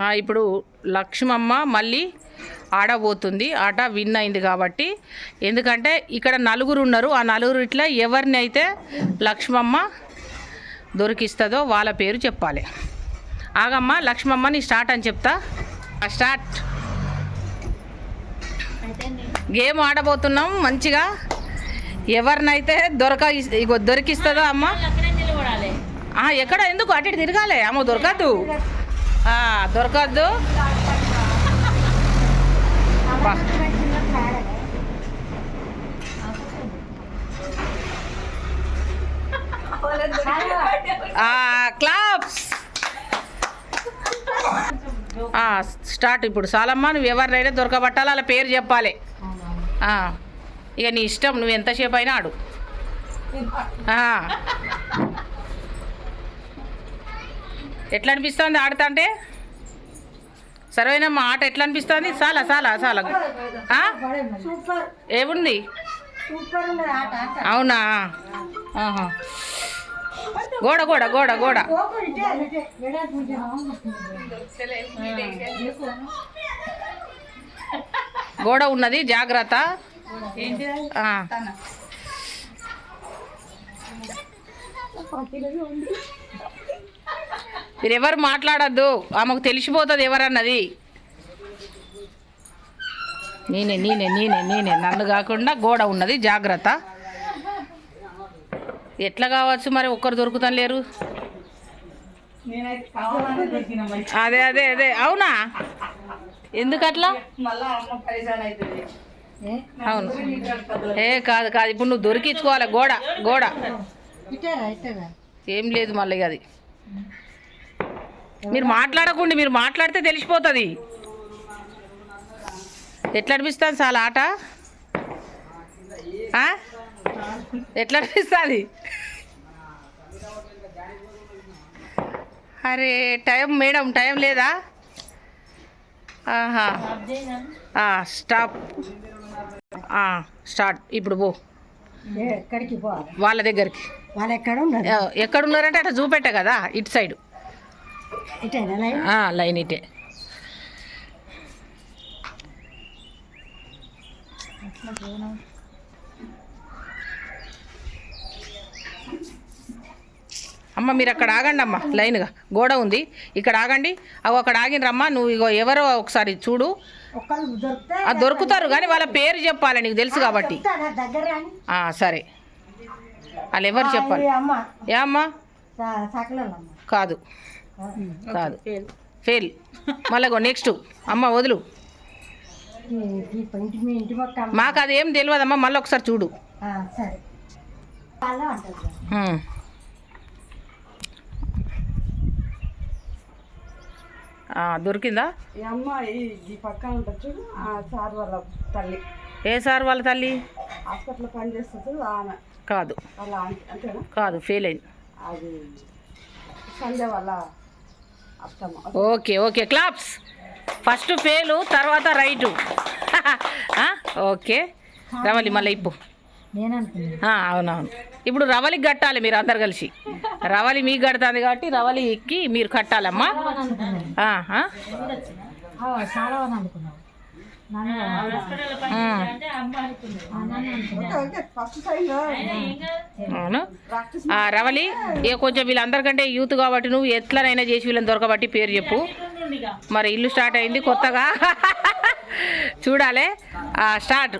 ఇప్పుడు లక్ష్మమ్మ మళ్ళీ ఆడబోతుంది. ఆట విన్ అయింది కాబట్టి. ఎందుకంటే ఇక్కడ నలుగురు ఉన్నారు. ఆ నలుగురు ఇట్లా ఎవరిని అయితే లక్ష్మమ్మ దొరికిస్తుందో వాళ్ళ పేరు చెప్పాలి. ఆగమ్మ లక్ష్మమ్మ నీ స్టార్ట్ అని చెప్తా. ఆ స్టార్ట్. గేమ్ ఆడబోతున్నాం మంచిగా. ఎవరినైతే దొరక దొరికిస్తుందో అమ్మ. ఆ, ఎక్కడ? ఎందుకు? అటు తిరగాలి. అమ్మ దొరకద్దు. ఆ, దొరకద్దు. క్లాప్స్. స్టార్ట్ ఇప్పుడు. సాలమ్మ నువ్వు ఎవరినైనా దొరకబట్టాలి అలా పేరు చెప్పాలి. ఇక నీ ఇష్టం నువ్వు ఎంతసేపు అయినా ఆడు. ఎట్లా అనిపిస్తుంది ఆడుతా అంటే? సరేనమ్మా ఆట ఎట్లా అనిపిస్తుంది చాలా చాలా చాలా ఏముంది? అవునా? గోడ గోడ గోడ గోడ. గోడ ఉన్నది జాగ్రత్త. మీరు ఎవరు మాట్లాడద్దు. ఆమెకు తెలిసిపోతుంది ఎవరన్నది. నేనే నేనే నేనే నేనే. నన్ను కాకుండా గోడ ఉన్నది జాగ్రత్త. ఎట్లా కావచ్చు మరి ఒక్కరు దొరుకుతాను లేరు? అదే అదే అదే. అవునా? ఎందుకట్లా? అవును. ఏ కాదు కాదు. ఇప్పుడు నువ్వు దొరికించుకోవాలి గోడ? గోడ? ఏం లేదు మళ్ళీ అది. మీరు మాట్లాడకండి మీరు మాట్లాడితే తెలిసిపోతుంది. ఎట్లా అనిపిస్తుంది చాలా ఆట? ఎట్లా అనిపిస్తుంది అరే టైం మేడం టైం లేదా? ఆహా. స్టాప్. స్టార్ట్. ఇప్పుడు పో. వాళ్ళ దగ్గరికి. వాళ్ళు ఎక్కడ ఎక్కడ ఉన్నారంటే అట్లా చూపెట్టా కదా ఇటు సైడ్. లైన్? ఇటే. అమ్మ మీరు అక్కడ ఆగండి అమ్మ లైన్గా. గోడ ఉంది. ఇక్కడ ఆగండి. అవి అక్కడ ఆగినరమ్మా నువ్వు ఇగో ఎవరో ఒకసారి చూడు. దొరుకుతారు కానీ వాళ్ళ పేరు చెప్పాలి నీకు తెలుసు కాబట్టి. సరే. వాళ్ళు ఎవరు చెప్పాలి? ఏ అమ్మా? కాదు. కాదు. ఫెయిల్ మళ్ళీ నెక్స్ట్ అమ్మ వదులు. ఈ- ఈ ఇంటి మీ ఇంటి పక్క అమ్మ. మాకు అది ఏం తెలియదమ్మా మళ్ళీ ఒకసారి చూడు. దొరికిందా? ఏ సార్ వాళ్ళ తల్లి? కాదు కాదు. ఫెయిల్ అయింది. సంధ్య వాళ్ళ okay okay. Claps. First fail తర్వాత రైటు. ఓకే. రవలి మళ్ళీ ఇప్పు. అవునవును. ఇప్పుడు రవలికి కట్టాలి మీరు అందరు కలిసి. రవలి మీకు కడుతుంది కాబట్టి రవలి ఎక్కి మీరు కట్టాలమ్మా. అవును. రవలి ఇక కొంచెం వీళ్ళందరికంటే యూత్ కాబట్టి నువ్వు ఎట్లనైనా చేసి వీళ్ళని దొరకబట్టి పేరు చెప్పు. మరి ఇల్లు స్టార్ట్ అయింది కొత్తగా. చూడాలి. ఆ, స్టార్ట్.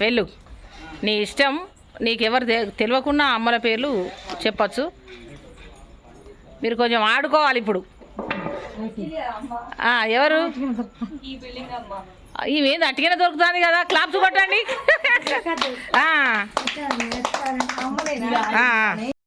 వెళ్ళు. నీ ఇష్టం నీకు ఎవరు తె- తెలియకుండా అమ్మల పేర్లు చెప్పచ్చు. మీరు కొంచెం ఆడుకోవాలి ఇప్పుడు. ఎవరు? ఇవేంది అట్టిగానే దొరుకుతుంది కదా? క్లాప్స్ కొట్టండి.